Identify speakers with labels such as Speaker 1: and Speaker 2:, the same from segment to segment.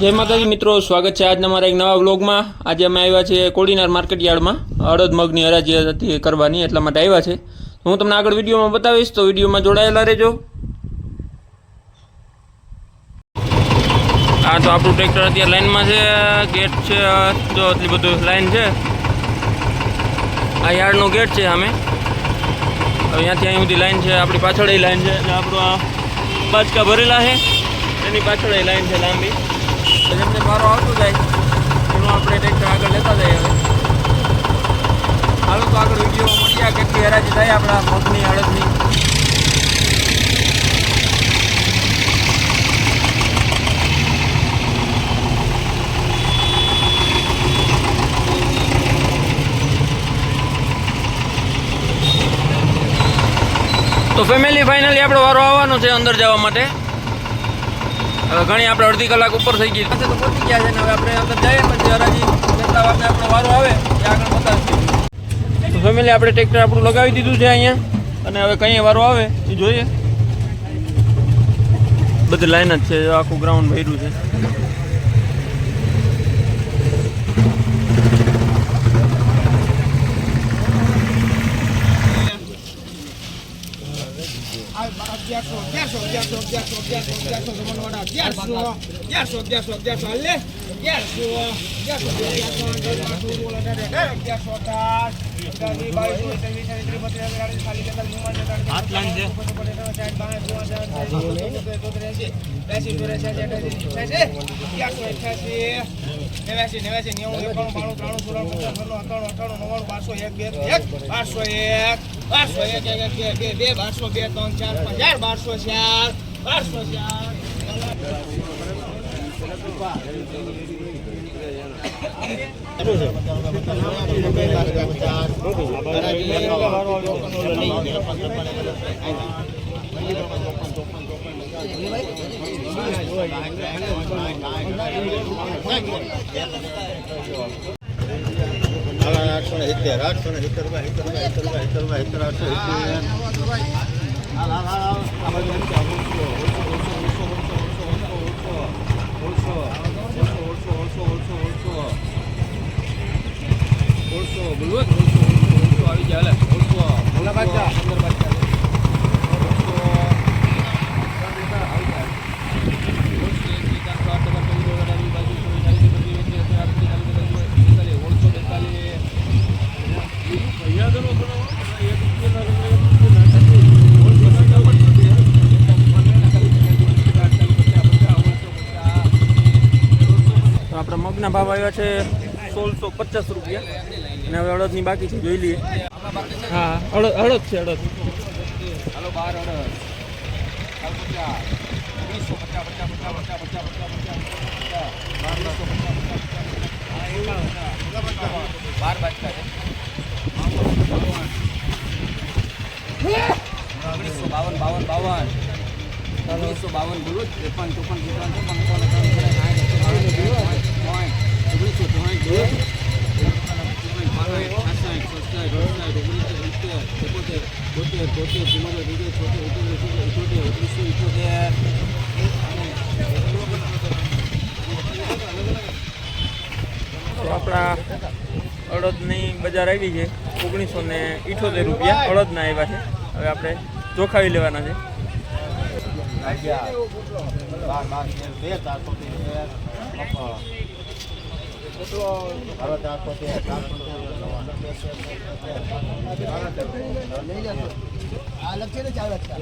Speaker 1: જય માતાજી મિત્રો, સ્વાગત છે આજના મારા એક નવા વ્લોગમાં. આજે અમે આવ્યા છીએ કોડીનાર માર્કેટ યાર્ડમાં. અડદ મગની હરાજી હતી કરવાની, એટલા માટે આવ્યા છે. હું તમને આગળ વિડીયોમાં બતાવીશ, તો વિડીયોમાં જોડાયેલા રહેજો. આ તો આપણું ટ્રેક્ટર અત્યારે લાઈનમાં છે, ગેટ છે જો આટલી બધું લાઈન છે. આ યાર્ડનો ગેટ છે અમે અહીંયાથી અહીં સુધી લાઈન છે, આપણી પાછળ લાઈન છે આપણું આ બાચકા ભરેલા છે. એની પાછળ લાઈન છે લાંબી. જેમને વારો આવતો જાય. એનું આપણે ટ્રેક્ટર આગળ લેતા જઈએ હવે. હાલો તો આગળ વીડિયો મળ્યા કેટલી હરાજી થાય આપણા મગની હળદની તો ફેમિલી ફાઇનલી આપણો વારો આવવાનો છે અંદર જવા માટે. હવે ઘણી આપણે અડધી કલાક ઉપર થઈ ગઈ. તો પહોંચી ગયા છે ને હવે આપણે અંદર જઈએ પછી હરાજી જતા વાત આપણો વારો આવે, એ આગળ બતાવીએ તો ફેમિલી આપણે ટ્રેક્ટર આપણું લગાવી દીધું છે અહીંયા. અને હવે કંઈ વારો આવે, એ જોઈએ. બધી લાઈન જ છે, આખું ગ્રાઉન્ડ ભર્યું છે.
Speaker 2: અગિયારસો અગિયારસો અગિયારસો અગિયારસો અગિયારસો અગિયારસો જમણવાડા અગિયારસો અગિયારસો અગિયારસો અગિયારસો હાલે અગિયારસો અગિયારસો અગિયારસો અગિયારસો અગિયારસો અઢાર નેવ્યાસી નેવ્યાસી નેવું એકાણું બાણું ત્રાણું ચોરાણું પચાસ અઠાણું અઠાણું નવ્વાણું બારસો એક બે એક એક બારસો એક એક બે બે બારસો બે ત્રણ ચાર પાંચ ચાર બારસો ચાર બારસો ચાર
Speaker 3: આઠસો ને સિત્તેર આઠસો ને સિત્તેર રૂપિયા સિત્તેર રૂપિયા સિત્તેર રૂપિયા સિત્તેર. આઠસો સિત્તેર બોલવું ઓળખું આવી જાય
Speaker 1: ઓળખો મગના ભાવ આવ્યા છે સોળસો પચાસ રૂપિયા. અને હવે અડદની બાકી છે જોઈ લઈએ. હા અડદ અડદ છે અડદ.
Speaker 3: હાલો બાર અડદ. બાર બાજતા ઓગણીસો બાવન બાવન બાવન ઓગણીસો બાવન બોલું ત્રેપન ચોપન ત્રેપન ચોપન ઓગણીસો
Speaker 1: ચોપન આપણા અડદની બજાર આવી છે ઓગણીસો ને ઇઠોતેર રૂપિયા અડદના આવ્યા છે. હવે આપણે ચોખાવી લેવાના છે.
Speaker 3: ચારસો ચારસો અલગ
Speaker 2: છે ને ચાર
Speaker 3: લક્ષા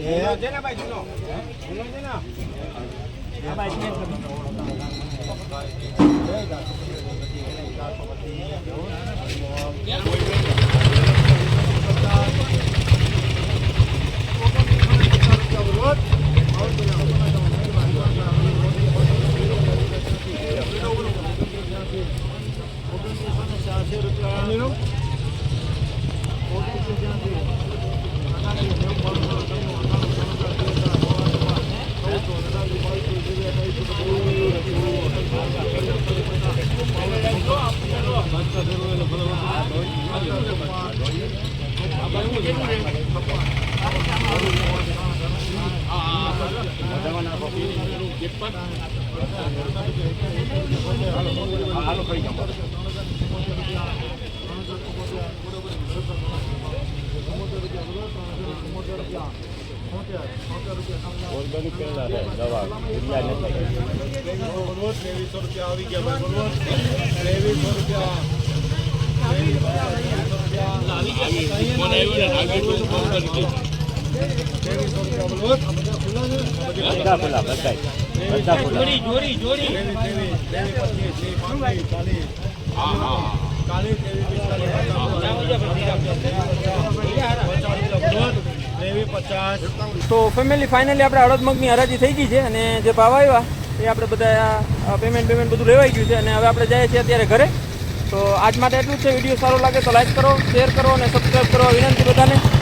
Speaker 4: ઓર્ગેનિક કેળા છે દવા યુરિયા નથી બોલવો
Speaker 3: ત્રેવીસો રૂપિયા આવી ગયા ભાઈ બોલવો ત્રેવીસો રૂપિયા આવી ગયા
Speaker 1: તો ફેમિલી ફાઇનલી આપણે અડદ મગની હરાજી થઈ ગઈ છે અને જે ભાવ આવ્યા એ આપણે બધા પેમેન્ટ પેમેન્ટ બધું લેવાઈ ગયું છે અને હવે આપણે જઈએ છીએ અત્યારે ઘરે. તો આજ માટે એટલું છે. વીડિયો સારો લાગે તો લાઈક કરો શેર કરો અને સબસ્ક્રાઈબ કરો. વિનંતી બધાને.